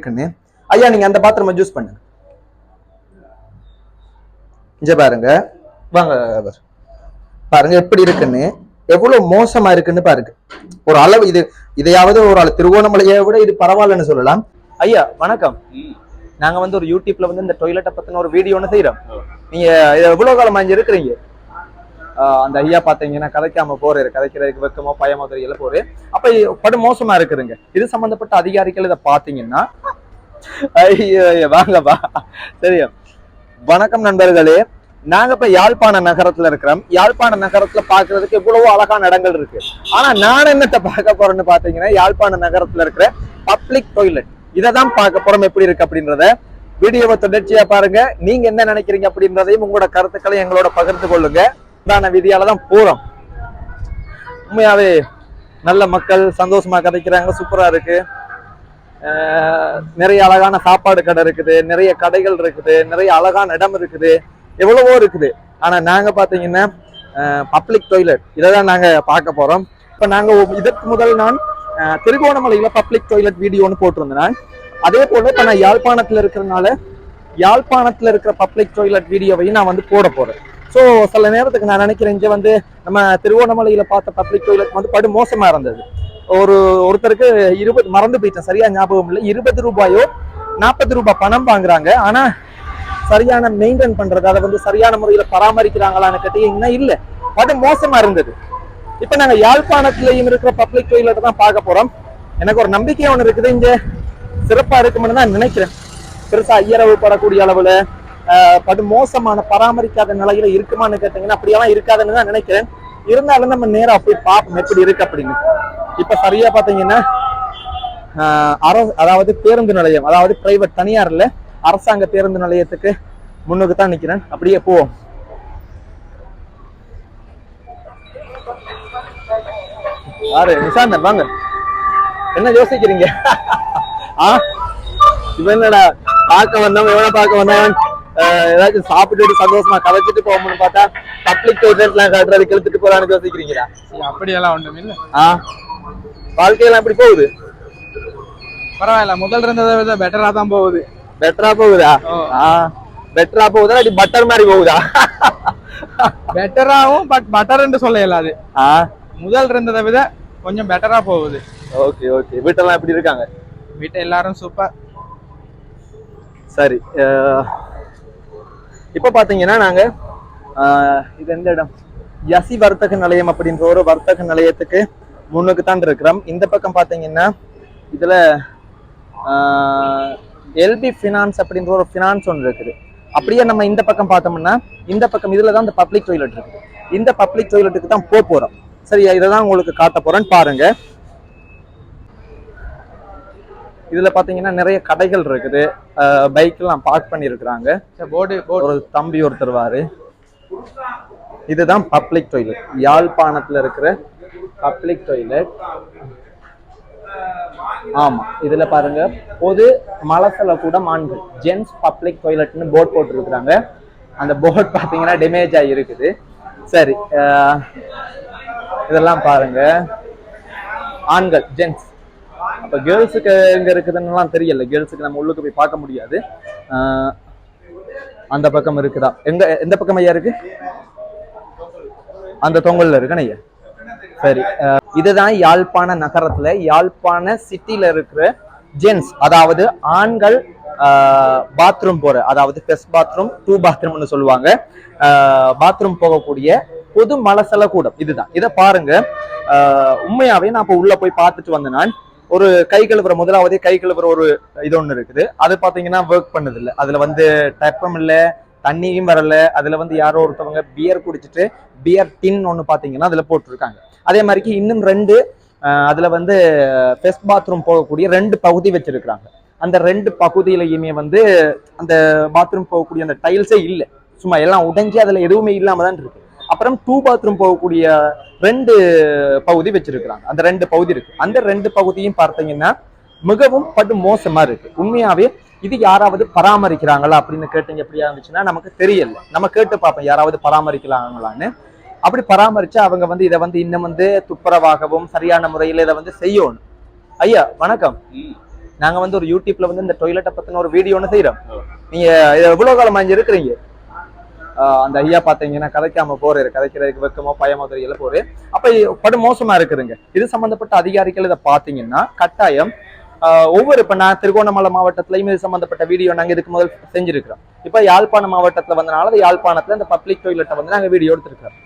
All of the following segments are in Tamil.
இருக்குன்னு ஐயா நீங்க அந்த பாத்திரமா ஜூஸ் பண்ணுங்க. இங்க பாருங்க. வாங்க பாருங்க எப்படி இருக்குன்னு. எவ்வளவு மோசமா இருக்குன்னு பாருங்க. ஒரு அளவு இது இதையாவது ஒரு ஆள் திருவோணமலையை விட இது பரவாயில்லன்னு சொல்லலாம். ஐயா வணக்கம். நாங்க வந்து ஒரு யூடியூப்ல வந்து இந்த டொய்லெட்டை பத்தின ஒரு வீடியோ ஒன்று செய்யறோம் நீங்க எவ்வளவு காலமா இங்க இருக்கிறீங்க? அந்த ஐயா பாத்தீங்கன்னா கதைக்காம போறாரு கதைக்கிறதுக்கு வெக்கமோ பயமோ தெரியல போரு அப்ப படு மோசமா இருக்குதுங்க. இது சம்பந்தப்பட்ட அதிகாரிகள் இதை பாத்தீங்கன்னா ஐயோ, வாங்கப்பா. சரியா வணக்கம் நண்பர்களே. நாங்க இப்ப யாழ்ப்பாண நகரத்துல இருக்கிறோம். யாழ்ப்பாண நகரத்துல பாக்குறதுக்கு இவ்வளவு அழகான இடங்கள் இருக்கு. ஆனா நான் என்னத்த பார்க்க போறேன்னு பாத்தீங்கன்னா யாழ்ப்பாண நகரத்துல இருக்கிற பப்ளிக் டொய்லெட் இதை தான் பார்க்க போறோம். எப்படி இருக்கு அப்படின்றத வீடியோவை தொடர்ச்சியா பாருங்க. நீங்க என்ன நினைக்கிறீங்க அப்படின்றதையும் உங்களோட கருத்துக்களை எங்களோட பகிர்ந்து கொள்ளுங்க. உண்டான விதியால தான் போறோம். உண்மையாவே நல்ல மக்கள் சந்தோஷமா கதைக்கிறாங்க சூப்பரா இருக்கு. நிறைய அழகான சாப்பாடு கடை இருக்குது நிறைய கடைகள் இருக்குது நிறைய அழகான இடம் இருக்குது எவ்வளவோ இருக்குது. ஆனா நாங்க பாத்தீங்கன்னா பப்ளிக் டொய்லெட் இதை தான் நாங்க பார்க்க போறோம். இப்ப நாங்க இதற்கு முதல் நான் திருகோணமலையில பப்ளிக் டொய்லெட் வீடியோன்னு போட்டிருந்தேன். அதே போல இப்ப நான் யாழ்ப்பாணத்துல இருக்கிறனால யாழ்ப்பாணத்துல இருக்கிற பப்ளிக் டொய்லெட் வீடியோவையும் நான் வந்து போட போறேன். ஸோ சில நேரத்துக்கு நான் நினைக்கிறேன் இங்கே வந்து நம்ம திருவோணமலையில் பார்த்த பப்ளிக் டாய்லெட் வந்து படு மோசமாக இருந்தது. ஒரு ஒருத்தருக்கு இருபது மறந்து போயிட்டேன். சரியா ஞாபகம் இல்லை. இருபது ரூபாயோ நாற்பது ரூபாய் பணம் வாங்குறாங்க. ஆனால் சரியான மெயின்டைன் பண்றது அதை வந்து சரியான முறையில் பராமரிக்கிறாங்களான்னு கேட்டீங்கன்னா இல்லை. படு மோசமாக இருந்தது. இப்போ நாங்கள் யாழ்ப்பாணத்திலையும் இருக்கிற பப்ளிக் டாய்லெட் தான் பார்க்க போகிறோம் எனக்கு ஒரு நம்பிக்கை ஒன்று இருக்குது. இங்கே சிறப்பாக இருக்கும்னு தான் நினைக்கிறேன். பெருசாக ஐயரவு படக்கூடிய அளவில் ஆஹ், படு மோசமான பராமரிக்காத நிலையில இருக்குமான்னு கேட்டீங்கன்னா அப்படியெல்லாம் இருக்காதுன்னு தான் நினைக்கிறேன். இருந்தாலும் நம்ம நேரா போய் பார்ப்போம் எப்படி இருக்கு அப்படின்னு. இப்ப சரியா பாத்தீங்கன்னா ஆஹ், அரசு அதாவது பேருந்து நிலையம் அதாவது பிரைவேட் தனியார் இல்ல அரசாங்க பேருந்து நிலையத்துக்கு முன்னுக்கு தான் நிக்கிறேன். அப்படியே போவோம். யாரு? நிஷாந்தன் வாங்க. என்ன யோசிக்கிறீங்க? ஆ? இவன் என்னடா பார்க்க வந்தவன் எவனை பார்க்க வந்தவன். ஏதாச்சும் சாப்பிட்டுட்டு சந்தோஷமா கதைச்சிட்டு போகணும்னு பார்த்தா பப்ளிக் டாய்லெட்லாம் காட்டுறதுக்கு இழுத்துட்டு போறான்னு யோசிக்கிறீங்களா? அப்படியெல்லாம் ஒன்றும் இல்லை. ஆ? வாழ்க்கையெல்லாம் எப்படி போகுது? பரவாயில்ல முதல் இருந்ததை விட பெட்டரா தான் போகுது. பெட்டரா போகுதா? பெட்டரா போகுதா இல்லாட்டி பட்டர் மாதிரி போகுதா? பெட்டராவும் பட் பட்டர்ன்னு சொல்ல இயலாது ஆ. முதல் இருந்ததை விட கொஞ்சம் பெட்டரா போகுது. Okay okay. வீட்டெல்லாம் எப்படி இருக்காங்க? வீட்டை எல்லாரும் சூப்பர் சரி இப்போ பார்த்தீங்கன்னா நாங்க இது எந்த இடம்? யசி வர்த்தக நிலையம் அப்படின்ற ஒரு வர்த்தக நிலையத்துக்கு முன்னுக்கு தான் இருக்கிறோம். இந்த பக்கம் பார்த்தீங்கன்னா இதுல எல்பி ஃபினான்ஸ் அப்படின்ற ஒரு ஃபினான்ஸ் ஒன்று இருக்குது. அப்படியே நம்ம இந்த பக்கம் பார்த்தோம்னா இந்த பக்கம் இதில் தான் இந்த பப்ளிக் டாய்லெட் இருக்குது. இந்த பப்ளிக் டாய்லெட்டுக்கு தான் போக போறோம். சரி இதை தான் உங்களுக்கு காட்ட போறேன்னு பாருங்க. இதுல பாத்தீங்கன்னா நிறைய கடைகள் இருக்குது. பைக் எல்லாம் பார்க் பண்ணியிருக்கிறாங்க. போர்டு ஒரு தம்பி ஒருத்தர் வாரு. இதுதான் பப்ளிக் டாய்லெட் யாழ்ப்பாணத்துல இருக்கிற பப்ளிக் டாய்லெட் ஆமா இதுல பாருங்க. பொது மலசல கூட ஆண்கள் ஜென்ஸ் பப்ளிக் டாய்லெட்னு போர்ட் போட்டிருக்கிறாங்க. அந்த போர்ட் பாத்தீங்கன்னா டேமேஜ் ஆகி இருக்குது. சரி இதெல்லாம் பாருங்க. ஆண்கள் ஜென்ஸ் இப்போ கேர்ள்ஸுக்கு எங்க இருக்குதுன்னுலாம் தெரியல. கேர்ள்ஸுக்கு நம்ம உள்ளுக்கு போய் பார்க்க முடியாது. அந்த பக்கம் இருக்குதா? எங்க எந்த பக்கம் ஐயா இருக்கு? அந்த தொங்கல்ல இருக்கு ஐயா சரி. இதுதான் யாழ்ப்பாண நகரத்துல யாழ்ப்பாண சிட்டில இருக்கிற ஜென்ஸ் அதாவது ஆண்கள் பாத்ரூம் போற அதாவது ஃபெஸ்ட் பாத்ரூம் டூ பாத்ரூம்னு சொல்லுவாங்க. பாத்ரூம் போகக்கூடிய பொது மலசல கூடம். இதுதான். இதை பாருங்க. உண்மையாவே நான் இப்ப உள்ள போய் பார்த்துட்டு வந்தேன் நான். ஒரு கை கழுவுற முதலாவதே கை கழுவுற ஒரு இது ஒண்ணு இருக்குது. அது பாத்தீங்கன்னா ஒர்க் பண்ணது இல்லை அதுல வந்து டப்பம் இல்ல தண்ணியும் வரல. அதுல வந்து யாரோ ஒருத்தவங்க பியர் குடிச்சிட்டு பியர் டின் ஒன்று பாத்தீங்கன்னா அதுல போட்டிருக்காங்க. அதே மாதிரிக்கு இன்னும் ரெண்டு அதில் அதுல வந்து ஃபெஸ்ட் பாத்ரூம் போகக்கூடிய ரெண்டு பகுதி வச்சிருக்கிறாங்க. அந்த ரெண்டு பகுதியிலையுமே வந்து அந்த பாத்ரூம் போகக்கூடிய அந்த டைல்ஸே இல்லை. சும்மா எல்லாம் உடைஞ்சி அதுல எதுவுமே இல்லாம தான் இருக்கு. அப்புறம் டூ பாத்ரூம் போகக்கூடிய ரெண்டு பகுதி வச்சிருக்கிறாங்க. அந்த ரெண்டு பகுதி இருக்கு. அந்த ரெண்டு பகுதியும் பார்த்தீங்கன்னா மிகவும் படு மோசமா இருக்கு. உண்மையாவே இது யாராவது பராமரிக்கிறாங்களா அப்படின்னு கேட்டீங்க எப்படியா இருந்துச்சுன்னா நமக்கு தெரியல. நம்ம கேட்டு பார்ப்போம் யாராவது பராமரிக்கலாங்களான்னு. அப்படி பராமரிச்சா அவங்க வந்து இதை வந்து இன்னும் வந்து துப்புரவாகவும் சரியான முறையில் இதை வந்து செய்யணும். ஐயா வணக்கம். நாங்க வந்து ஒரு யூடியூப்ல வந்து இந்த டொய்லெட்டை பத்தின ஒரு வீடியோ ஒன்று செய்யறோம் நீங்க இது எவ்வளவு காலம் இருக்கிறீங்க? அந்த ஐயா பாத்தீங்கன்னா கதைக்காம போறாரு கதைக்கிறதுக்கு வெக்கமோ பயமோ தெரியல போரு அப்ப படு மோசமா இருக்குதுங்க. இது சம்பந்தப்பட்ட அதிகாரிகள் இதை பாத்தீங்கன்னா கட்டாயம் ஒவ்வொரு இப்ப நான் திருகோணமலை மாவட்டத்திலையும் இது சம்பந்தப்பட்ட வீடியோ நாங்க இதுக்கு முதல் செஞ்சிருக்கிறோம். இப்ப யாழ்ப்பாணம் மாவட்டத்துல வந்தனால யாழ்ப்பாணத்தில் யாழ்ப்பாணத்துல இந்த பப்ளிக் டொய்லெட்டை வந்து நாங்க வீடியோ எடுத்திருக்கிறோம்.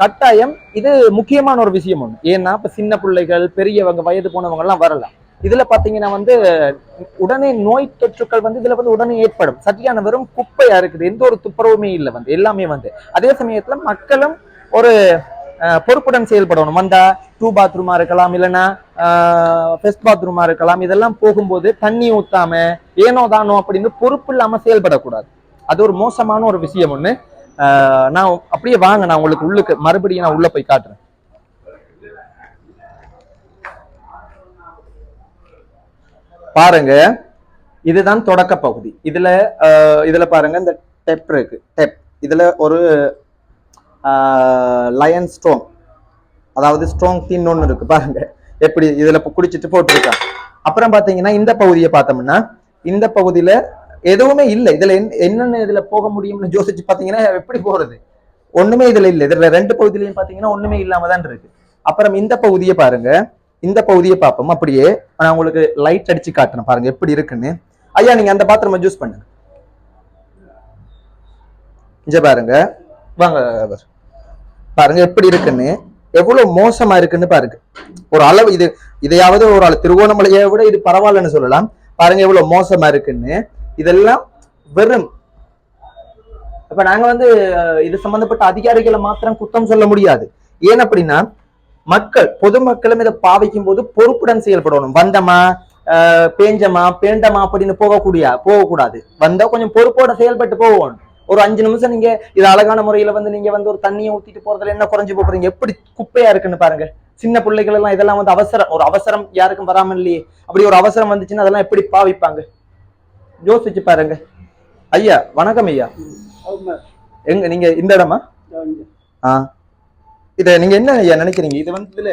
கட்டாயம் இது முக்கியமான ஒரு விஷயம் ஒண்ணு. ஏன்னா இப்ப சின்ன பிள்ளைகள் பெரியவங்க வயது போனவங்க எல்லாம் வரலாம். இதுல பாத்தீங்கன்னா வந்து உடனே நோய் தொற்றுக்கள் வந்து இதுல வந்து உடனே ஏற்படும். சரியான வெறும் குப்பையா இருக்குது. எந்த ஒரு துப்புரவுமே இல்லை வந்து. எல்லாமே வந்து. அதே சமயத்துல மக்களும் ஒரு பொறுப்புடன் செயல்படணும். வந்தா டூ பாத்ரூமா இருக்கலாம் இல்லைன்னா ஃபெஸ்ட் பாத்ரூமா இருக்கலாம். இதெல்லாம் போகும்போது தண்ணி ஊத்தாம ஏனோ தானோ அப்படின்னு பொறுப்பு இல்லாம செயல்படக்கூடாது. அது ஒரு மோசமான ஒரு விஷயம் ஒண்ணு. நான் அப்படியே வாங்க நான் உங்களுக்கு உள்ளுக்கு மறுபடியும் நான் உள்ள போய் காட்டுறேன். பாருங்க. இதுதான் தொடக்க பகுதி. இதுல இதுல பாருங்க இந்த டெப் இருக்கு. டெப். இதுல ஒரு லயன் ஸ்ட்ரோங் அதாவது ஸ்ட்ராங் தீன் ஒன்று இருக்கு பாருங்க. எப்படி இதுல குடிச்சிட்டு போட்டிருக்கான். அப்புறம் பாத்தீங்கன்னா இந்த பகுதியை பார்த்தோம்னா இந்த பகுதியில எதுவுமே இல்லை. இதுல என்னென்ன இதுல போக முடியும்னு யோசிச்சு பாத்தீங்கன்னா எப்படி போறது? ஒண்ணுமே இதுல இல்லை. இதுல ரெண்டு பகுதியிலையும் பாத்தீங்கன்னா ஒண்ணுமே இல்லாம தான் இருக்கு. அப்புறம் இந்த பகுதியை பாருங்க. இந்த பகுதியை பார்ப்போம். அப்படியே நான் உங்களுக்கு லைட் அடிச்சு காட்டுறேன். பாருங்க எப்படி இருக்குன்னு. ஐயா நீங்க அந்த பாத்திரமா ஜூஸ் பண்ணுங்க. இங்க பாருங்க. வாங்க அவர். பாருங்க எப்படி இருக்குன்னு. எவ்வளவு மோசமா இருக்குன்னு பாருங்க. ஒரு அளவு இது இதையாவது ஒரு ஆள் திருவோணமலையை விட இது பரவாயில்லன்னு சொல்லலாம். பாருங்க எவ்வளவு மோசமா இருக்குன்னு. இதெல்லாம் வெறும் இப்ப நாங்க வந்து இது சம்பந்தப்பட்ட அதிகாரிகளை மாத்திரம் குத்தம் சொல்ல முடியாது. ஏன் அப்படின்னா மக்கள் பொதுமக்களும் இதை பாவிக்கும் போது பொறுப்புடன் செயல்படணும். வந்தமா ஆஹ் பேஞ்சமா பேண்டமா அப்படின்னு போகக்கூடிய போகக்கூடாது. வந்தா கொஞ்சம் பொறுப்போட செயல்பட்டு போகணும். ஒரு அஞ்சு நிமிஷம் நீங்க இது அழகான முறையில வந்து நீங்க வந்து ஒரு தண்ணியை ஊத்திட்டு போறதுல என்ன குறைஞ்சு போறீங்க? எப்படி குப்பையா இருக்குன்னு பாருங்க. சின்ன பிள்ளைகள் எல்லாம் இதெல்லாம் வந்து அவசரம் ஒரு அவசரம் யாருக்கும் வராம இல்லையே. அப்படி ஒரு அவசரம் வந்துச்சுன்னா அதெல்லாம் எப்படி பாவிப்பாங்க? யோசிச்சு பாருங்க. ஐயா வணக்கம் ஐயா. எங்க நீங்க இந்த இடமா? ஆ. இத நீங்க என்ன ஐயா நினைக்கிறீங்க? இது வந்து இதுல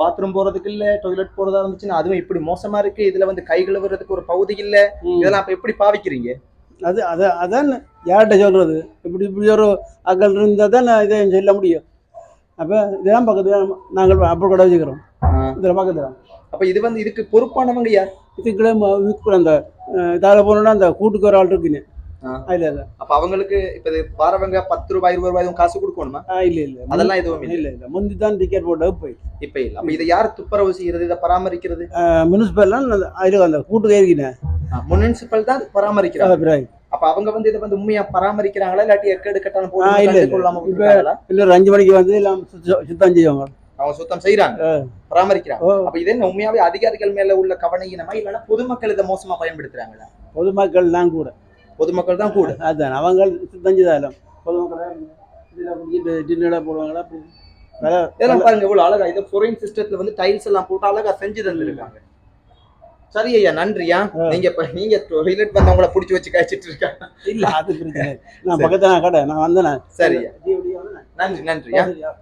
பாத்ரூம் போறதுக்கு இல்ல டாய்லெட் போறதா இருந்துச்சுன்னா அதுவும் இப்படி மோசமா இருக்கு இதுல வந்து கை கழுவுறதுக்கு ஒரு பகுதி இல்ல இதெல்லாம் அப்ப எப்படி பாவிக்கிறீங்க? அது அது அதான் யார்கிட்ட சொல்றது? இப்படி இப்படி ஒரு அக்கல் இருந்தால் தான் இதை சொல்ல முடியும். அப்போ இதெல்லாம் பக்கத்தில் நாங்கள் அப்போ கூட வச்சுக்கிறோம். இதில் பக்கத்தில். அப்ப இது வந்து இதுக்கு பொறுப்பானவங்க யார்? இதுக்குள்ளே அந்த இதால் போனோன்னா அந்த கூட்டுக்கு ஒரு ஆள் இருக்குன்னு. இல்லை இல்லை. அப்ப அவங்களுக்கு இப்ப இது வரவங்க பத்து ரூபாய் இருபது ரூபாய் எதுவும் காசு கொடுக்கணுமா? இல்லை இல்லை. அதெல்லாம் எதுவும் இல்ல. இல்லை முந்தி தான் டிக்கெட் போட்டு போய் இப்ப இல்ல. அப்ப இதை யார் துப்புரவு செய்யறது? இதை பராமரிக்கிறது? முனிசிபல்லாம் அதில் அந்த கூட்டுக்கு ஏறிக்கினேன் முனிசிபல் தான் பராமரிக்கிறாங்க. அப்ப அவங்க வந்து இதை வந்து உண்மையா பராமரிக்கிறாங்களா? இல்லாட்டி எக்கெடு கட்டான போட்டு இல்ல. அஞ்சு மணிக்கு வந்து எல்லாம் சுத்த- சுத்தம் செய்வாங்க. அவங்க சுத்தம் செய்யறாங்க பராமரிக்கிறாங்க. அப்ப இது உண்மையாவே அதிகாரிகள் மேல உள்ள கவனையினமா இல்லைன்னா பொதுமக்கள் இதை மோசமா பயன்படுத்துறாங்களா? பொதுமக்கள் தான் கூட. பொதுமக்கள் தான் கூட. அதான் அவங்க சுத்தம் செய்தாலும் பொதுமக்கள் போடுவாங்களா? இதெல்லாம் பாருங்க இவ்வளவு அழகா. இது ஃபொரின் சிஸ்டத்துல வந்து டைல்ஸ் எல்லாம் போட்டு அழகா செஞ்சு தந்திருக்காங்க. சரி ஐயா நன்றியா நீங்க இப்ப நீங்க டொய்லெட் வந்தவங்கள புடிச்சு வச்சு காய்ச்சிட்டு இருக்காங்க. இல்ல அது பிரச்சனை. நான் பக்கத்துல கடை நான் வந்தேன் சரி நன்றி நன்றியா நான்